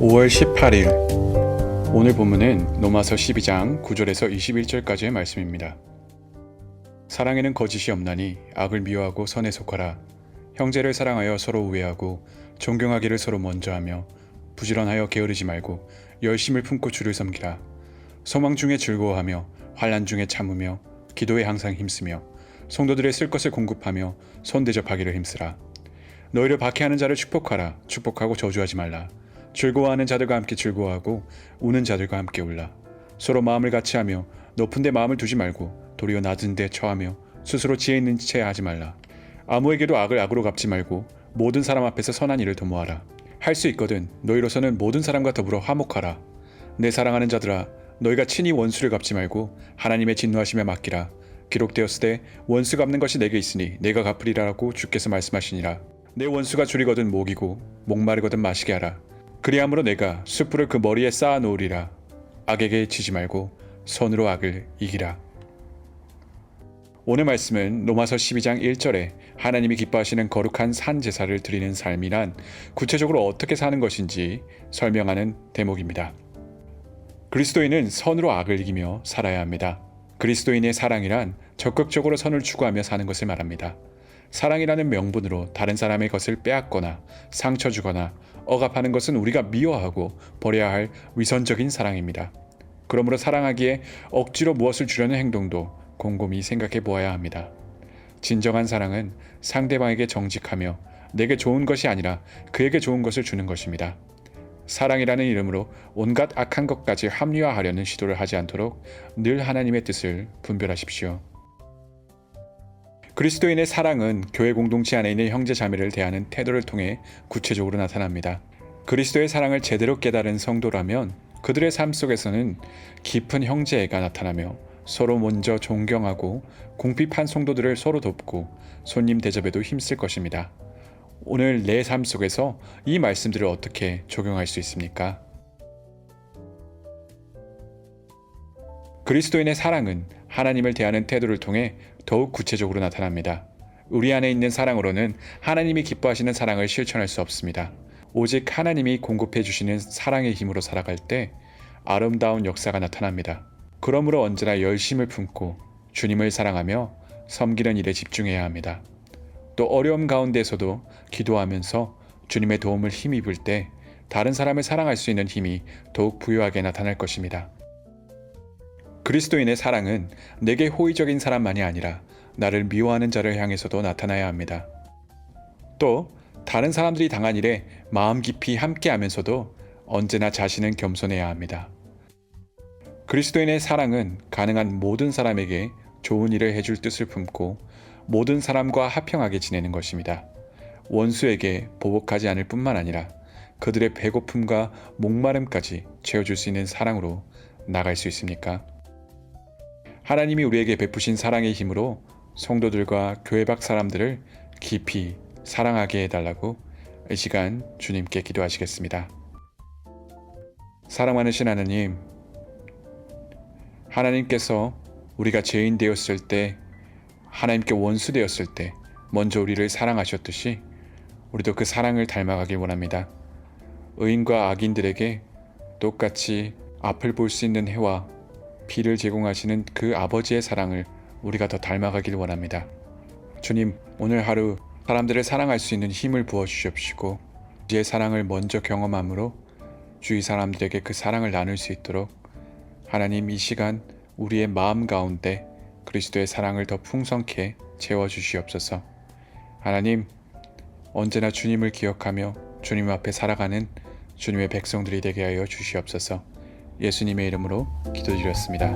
5월 18일. 오늘 본문은 로마서 12장 9절에서 21절까지의 말씀입니다. 사랑에는 거짓이 없나니 악을 미워하고 선에 속하라. 형제를 사랑하여 서로 우애하고 존경하기를 서로 먼저 하며 부지런하여 게으르지 말고 열심을 품고 주를 섬기라. 소망 중에 즐거워하며 환난 중에 참으며 기도에 항상 힘쓰며 성도들의 쓸 것을 공급하며 손 대접하기를 힘쓰라. 너희를 박해하는 자를 축복하라. 축복하고 저주하지 말라 즐거워하는 자들과 함께 즐거워하고 우는 자들과 함께 울라. 서로 마음을 같이 하며 높은 데 마음을 두지 말고 도리어 낮은 데 처하며 스스로 지혜 있는 채 하지 말라. 아무에게도 악을 악으로 갚지 말고 모든 사람 앞에서 선한 일을 도모하라. 할 수 있거든 너희로서는 모든 사람과 더불어 화목하라. 내 사랑하는 자들아 너희가 친히 원수를 갚지 말고 하나님의 진노하심에 맡기라. 기록되었으되 원수 갚는 것이 내게 있으니 내가 갚으리라라고 주께서 말씀하시니라. 내 원수가 줄이거든 목이고 목마르거든 마시게 하라 그리함으로 내가 숯불을 그 머리에 쌓아 놓으리라 악에게 지지 말고 손으로 악을 이기라 오늘 말씀은 로마서 12장 1절에 하나님이 기뻐하시는 거룩한 산 제사를 드리는 삶이란 구체적으로 어떻게 사는 것인지 설명하는 대목입니다. 그리스도인은 선으로 악을 이기며 살아야 합니다. 그리스도인의 사랑이란 적극적으로 선을 추구하며 사는 것을 말합니다. 사랑이라는 명분으로 다른 사람의 것을 빼앗거나 상처 주거나 억압하는 것은 우리가 미워하고 버려야 할 위선적인 사랑입니다. 그러므로 사랑하기에 억지로 무엇을 주려는 행동도 곰곰이 생각해 보아야 합니다. 진정한 사랑은 상대방에게 정직하며 내게 좋은 것이 아니라 그에게 좋은 것을 주는 것입니다. 사랑이라는 이름으로 온갖 악한 것까지 합리화하려는 시도를 하지 않도록 늘 하나님의 뜻을 분별하십시오. 그리스도인의 사랑은 교회 공동체 안에 있는 형제 자매를 대하는 태도를 통해 구체적으로 나타납니다. 그리스도의 사랑을 제대로 깨달은 성도라면 그들의 삶 속에서는 깊은 형제애가 나타나며 서로 먼저 존경하고 궁핍한 성도들을 서로 돕고 손님 대접에도 힘쓸 것입니다. 오늘 내 삶 속에서 이 말씀들을 어떻게 적용할 수 있습니까? 그리스도인의 사랑은 하나님을 대하는 태도를 통해 더욱 구체적으로 나타납니다. 우리 안에 있는 사랑으로는 하나님이 기뻐하시는 사랑을 실천할 수 없습니다. 오직 하나님이 공급해 주시는 사랑의 힘으로 살아갈 때 아름다운 역사가 나타납니다. 그러므로 언제나 열심을 품고 주님을 사랑하며 섬기는 일에 집중해야 합니다. 또 어려움 가운데서도 기도하면서 주님의 도움을 힘입을 때 다른 사람을 사랑할 수 있는 힘이 더욱 부유하게 나타날 것입니다. 그리스도인의 사랑은 내게 호의적인 사람만이 아니라 나를 미워하는 자를 향해서도 나타나야 합니다. 또 다른 사람들이 당한 일에 마음 깊이 함께 하면서도 언제나 자신은 겸손해야 합니다. 그리스도인의 사랑은 가능한 모든 사람에게 좋은 일을 해줄 뜻을 품고 모든 사람과 화평하게 지내는 것입니다. 원수에게 보복하지 않을 뿐만 아니라 그들의 배고픔과 목마름까지 채워줄 수 있는 사랑으로 나갈 수 있습니까? 하나님이 우리에게 베푸신 사랑의 힘으로 성도들과 교회 밖 사람들을 깊이 사랑하게 해달라고 이 시간 주님께 기도하시겠습니다. 사랑 많으신 하나님, 하나님께서 우리가 죄인 되었을 때, 하나님께 원수 되었을 때, 먼저 우리를 사랑하셨듯이 우리도 그 사랑을 닮아가길 원합니다. 의인과 악인들에게 똑같이 앞을 볼 수 있는 해와 비를 제공하시는 그 아버지의 사랑을 우리가 더 닮아가길 원합니다. 주님, 오늘 하루 사람들을 사랑할 수 있는 힘을 부어 주십시고, 주의 사랑을 먼저 경험함으로 주위 사람들에게 그 사랑을 나눌 수 있도록 하나님 이 시간 우리의 마음 가운데 그리스도의 사랑을 더 풍성케 채워 주시옵소서. 하나님, 언제나 주님을 기억하며 주님 앞에 살아가는 주님의 백성들이 되게 하여 주시옵소서. 예수님의 이름으로 기도드렸습니다.